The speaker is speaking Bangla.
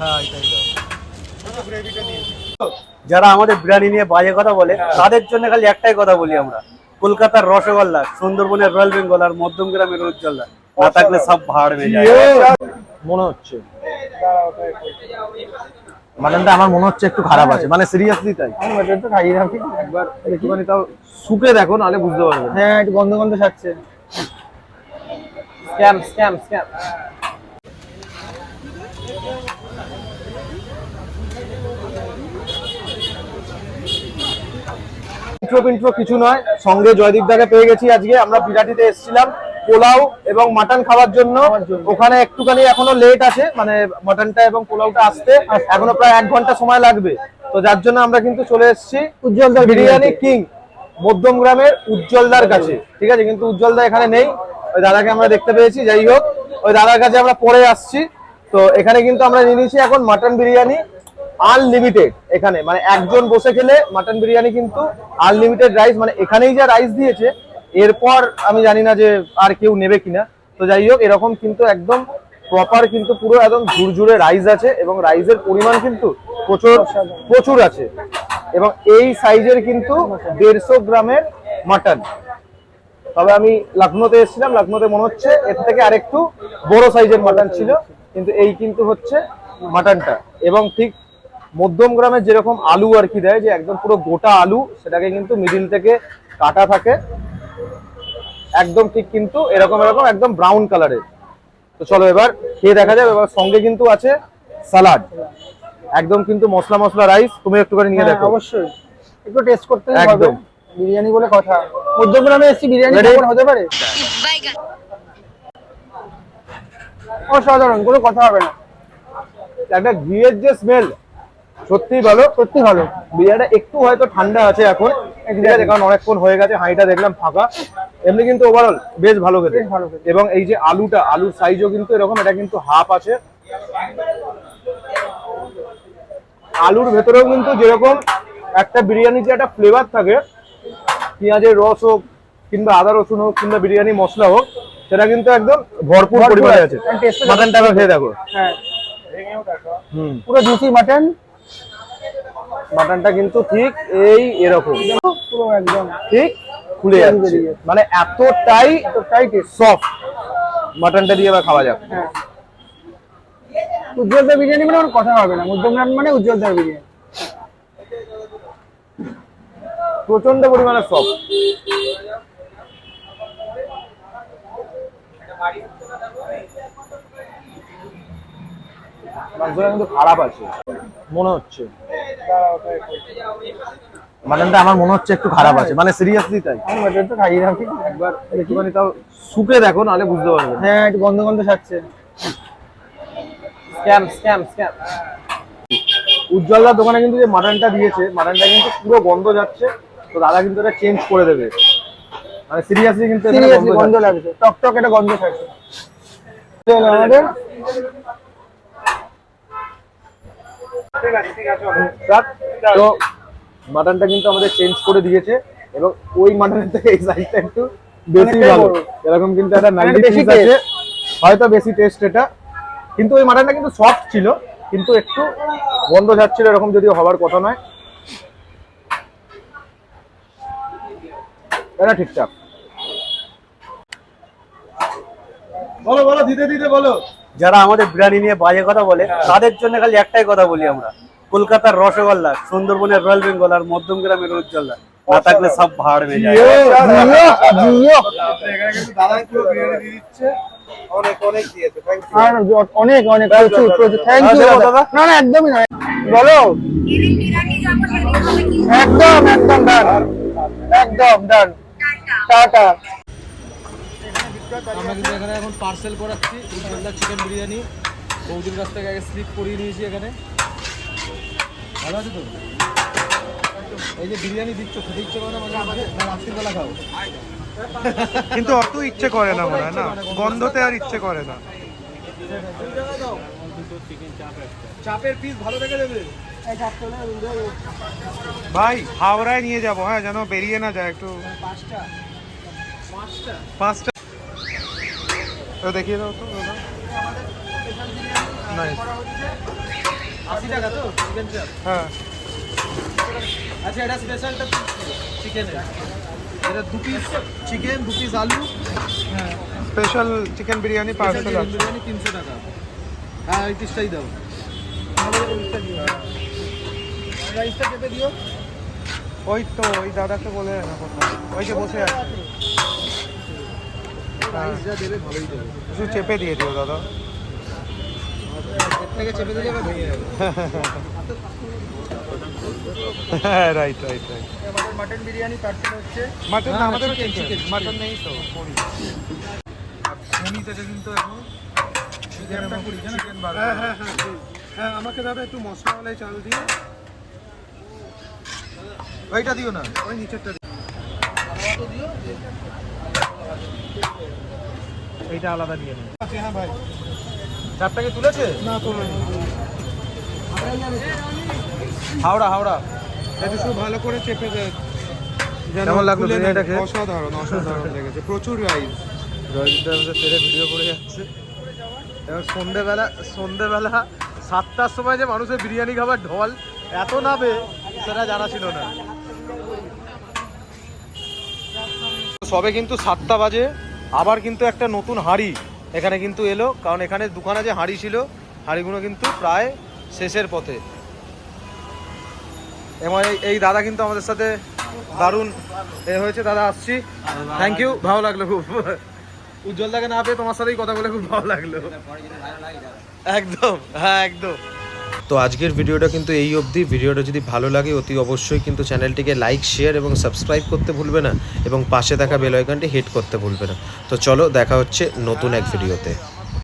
হ্যাঁ এটাই যারা আমাদের বিরিয়ানি নিয়ে বাজে কথা বলে তাদের জন্য খালি একটাই কথা বলি আমরা। কলকাতার রসগোল্লা সুন্দরবনের রয়্যাল বেঙ্গল আর মধ্যম গ্রামের উজ্জ্বলদা না থাকলে সব ভাড় হয়ে যায়। মনে হচ্ছে। মাটনটা আমার মনে হচ্ছে একটু খারাপ আছে। মানে সিরিয়াসলি তাই। আমি মাটন তো খাই না একবার একটুখানি তাও শুকে দেখো নাহলে বুঝতে পারবে। হ্যাঁ একটু গন্ধ গন্ধ ছাড়ছে স্ক্যাম স্ক্যাম স্ক্যাম ইন্ট্রো পিন্ট্রো কিছু নয় সঙ্গে জয়দীপ দাকে পেয়ে গেছি আজকে। আমরা বিরাটিতে এসেছিলাম পোলাও এবং মাটন খাওয়ার জন্য। ওখানে একটুখানি এখনও লেট আছে মানে মাটনটা এবং পোলাওটা আসতে এখনও প্রায় এক ঘণ্টা সময় লাগবে। তো যার জন্য আমরা কিন্তু চলে এসেছি উজ্জ্বলদার বিরিয়ানি। কিং মধ্যম গ্রামের উজ্জ্বলদার কাছে। ঠিক আছে কিন্তু উজ্জ্বলদা এখানে নেই। ওই দাদাকে আমরা দেখতে পেয়েছি যাই হোক। ওই দাদার কাছে আমরা পরে আসছি। তো এখানে কিন্তু আমরা নিয়ে নিয়েছি এখন মাটন বিরিয়ানি। আনলিমিটেড এখানে মানে একজন বসে খেলে মাটন বিরিয়ানি কিন্তু আনলিমিটেড রাইস মানে এখানেই যা রাইস দিয়েছে, এরপর আমি জানি না যে আর কেউ নেবে কিনা। তো যাই হোক, এরকম কিন্তু একদম প্রপার কিন্তু পুরো একদম ঝুরঝুরে রাইস আছে এবং রাইসের পরিমাণ কিন্তু প্রচুর প্রচুর আছে। এবং এই সাইজের কিন্তু দেড়শো গ্রামের মাটন তবে আমি লখনৌতে এসেছিলাম, লখনৌতে মনে হচ্ছে এর থেকে আরেকটু বড় সাইজের মাটন ছিল, কিন্তু এই কিন্তু হচ্ছে মাটনটা এবং ঠিক মধ্যম গ্রামের যেরকম আলু আর কি দেয় যে একদম পুরো গোটা আলু সেটাকে কিন্তু মিডিল থেকে কাটা থাকে। একদম ঠিক কিন্তু এরকম এরকম একদম ব্রাউন কালারের তো চলো এবার খেয়ে দেখা যাবে এবার সঙ্গে কিন্তু আছে সালাড একদম কিন্তু মশলা মশলা রাইস তুমি একটুখানি নিয়ে হ্যাঁ, দেখো। অবশ্যই। একটু টেস্ট করতে হবে। একদম। বিরিয়ানি বলে কথা। মধ্যগ্রামে এসেছি বিরিয়ানি? কেমন হতে পারে? অসাধারণ কোনো কথা হবে না। একটা ঘিয়ের যে স্মেল সত্যিই ভালো সত্যি ভালো। বিরিয়ানিটা একটু হয়তো ঠান্ডা আছে এখন। ঠিক আছে কারণ অনেকক্ষণ হয়ে গেছে হাঁড়িটা দেখলাম ফাঁকা। এমনি কিন্তু ওভারঅল বেশ ভালো খেতে। ভালো এবং এই যে আলুটা আলুর সাইজও কিন্তু এরকম এটা কিন্তু হাফ আছে। আলুর ভেতরেও কিন্তু যেরকম একটা বিরিয়ানিতে একটা ফ্লেভার থাকে পেঁয়াজের রস হোক কিংবা আদা রসুন হোক কিংবা বিরিয়ানি মশলা হোক সেটা কিন্তু একদম ভরপুর পরিমাণে আছে। ও মাটনটা খেয়ে দেখো। হ্যাঁ। পুরো জুসি মাটন মাটনটা কিন্তু ঠিক এই এরকম। পুরো একদম। ঠিক? খুলে যাচ্ছে। মানে এতটাই এতটাই সফট মাটনটা দিয়ে খাওয়া যাক। হ্যাঁ। উজ্জ্বলদার বিরিয়ানি মানে কোনো কথা হবে না। মানে উজ্জ্বলদার বিরিয়ানি। প্রচণ্ড পরিমাণে সফট মাংসটা কিন্তু খারাপ আছে। মনে হচ্ছে। মাটনটা আমার মনে হচ্ছে একটু খারাপ আছে। মানে সিরিয়াসলি তাই। আমি মাটন তো খাই না আমি। একবার একটুখানি তাও শুকে দেখো নাহলে বুঝতে পারবে। হ্যাঁ একটু গন্ধ গন্ধ ছাড়ছে। স্ক্যাম স্ক্যাম স্ক্যাম উজ্জ্বলদার দোকানে কিন্তু যে মাটনটা দিয়েছে মাটনটা কিন্তু পুরো গন্ধ যাচ্ছে। তো দাদা কিন্তু এটা চেঞ্জ করে দেবে। মানে সিরিয়াসলি কিন্তু গন্ধ। লাগছে। টক টক একটা গন্ধ ছাড়ছে আমাদের তো মাটনটা কিন্তু আমাদের চেঞ্জ করে দিয়েছে এবং ওই মাটনের থেকে এই সাইজটা একটু বেশি ভালো। এরকম কিন্তু একটা নাইনটি পিস আছে। হয়তো বেশি টেস্ট এটা। কিন্তু ওই মাটনটা কিন্তু সফট ছিল কিন্তু একটু বন্ধ যাচ্ছিল এরকম যদিও হবার কথা নয়। এটা ঠিকঠাক। বলো বলো দিতে দিতে বলো। যারা আমাদের বিরিয়ানি নিয়ে বাজে কথা বলে তাদের জন্য খালি একটাই কথা বলি আমরা। কলকাতার রসগোল্লা সুন্দরবনের রয়্যাল বেঙ্গল আর মধ্যম গ্রামের উজ্জ্বলদা না থাকলে সব ভাড় হয়ে যায়। অনেক অনেক প্রচুর প্রচুর। থ্যাংক ইউ দাদা। দাদা? না না একদমই নয় বলো। একদম একদম ডান। একদম ডান। টাটা। আমরা কিন্তু এখানে এখন পার্সেল করাচ্ছি উজ্জ্বলদার চিকেন বিরিয়ানি। বৌদির কাছ থেকে আগে স্লিপ করিয়ে নিয়েছি এখানে। ভালো আছে তো? এই যে বিরিয়ানি দিচ্ছ খেতে ইচ্ছে করে না মাঝে রাত্রিবেলা খাও কিন্তু অত ইচ্ছে করে না মনে হয় না? গন্ধতে আর ইচ্ছে করে না। চাপের পিস ভালো রেখে দেবে। ভাই হাওড়ায় নিয়ে যাব হ্যাঁ যেন বেরিয়ে না যায় একটু। পাঁচটা। তো দেখিয়ে দাও তো, দাদা। আশি টাকা তো চিকেন হ্যাঁ। আচ্ছা এটা এটা দু পিস চিকেন দু পিস আলু special chicken biryani parcel chicken biryani তিনশো টাকা। হ্যাঁ ওই দাও রাইসটা দিও ওই তো, ওই দাদাকে বলে ওই যে বসে আছে। যা দেবে ভালোই দেবে। কিছু চেপে দিয়ে দিও দাদা। থেকে চেপে দিলে এবার ভেঙে যাবে। হ্যাঁ রাইট রাইট রাইট আমাদের মাটন বিরিয়ানি পার্সেল হচ্ছে। মাটন না, আমাদের চিকেন মাটন নেই তো শনি থেকে কিন্তু এখন। হ্যাঁ হ্যাঁ হ্যাঁ হ্যাঁ আমাকে দাদা একটু মশলাওয়ালাই চাল দিয়ে। ওইটা দিও না। ওই নিচেরটা দিও। এইটা আলাদা নেন আচ্ছা হ্যাঁ ভাই। তুলেছে? না তো হাওড়া হাওড়া। এটা শুধু ভালো করে চেপে দেয় কেমন লাগল। অসাধারণ অসাধারণ লেগেছে। প্রচুর রাইস রজনীটা আমাদের তেরে ভিডিও করে যাচ্ছে। এবার সন্ধেবেলা সন্ধেবেলা সাতটার সময় যে মানুষের বিরিয়ানি খাবার ঢল এত নাবে সেটা জানা ছিল না। সবে কিন্তু সাতটা বাজে, আবার কিন্তু একটা নতুন হাঁড়ি এখানে কিন্তু এলো, কারণ এখানে দোকানে যে হাঁড়ি ছিল, হাঁড়িগুলো কিন্তু প্রায় শেষের পথে। এবং এই- দাদা কিন্তু আমাদের সাথে দারুণ এ হয়েছে। দাদা, আসছি। থ্যাংক ইউ ভালো লাগল খুব। উজ্জ্বলদাকে না পেয়ে তোমার সাথেই কথা বলে খুব ভালো লাগল। একদম হ্যাঁ একদম। তো আজকের ভিডিওটা কিন্তু এই অবধি। ভিডিওটা যদি ভালো লাগে, অতি অবশ্যই কিন্তু চ্যানেলটিকে লাইক, শেয়ার এবং সাবস্ক্রাইব করতে ভুলবে না এবং পাশে থাকা বেল হিট করতে ভুলবে না। তো চলো, দেখা হচ্ছে নতুন এক ভিডিওতে।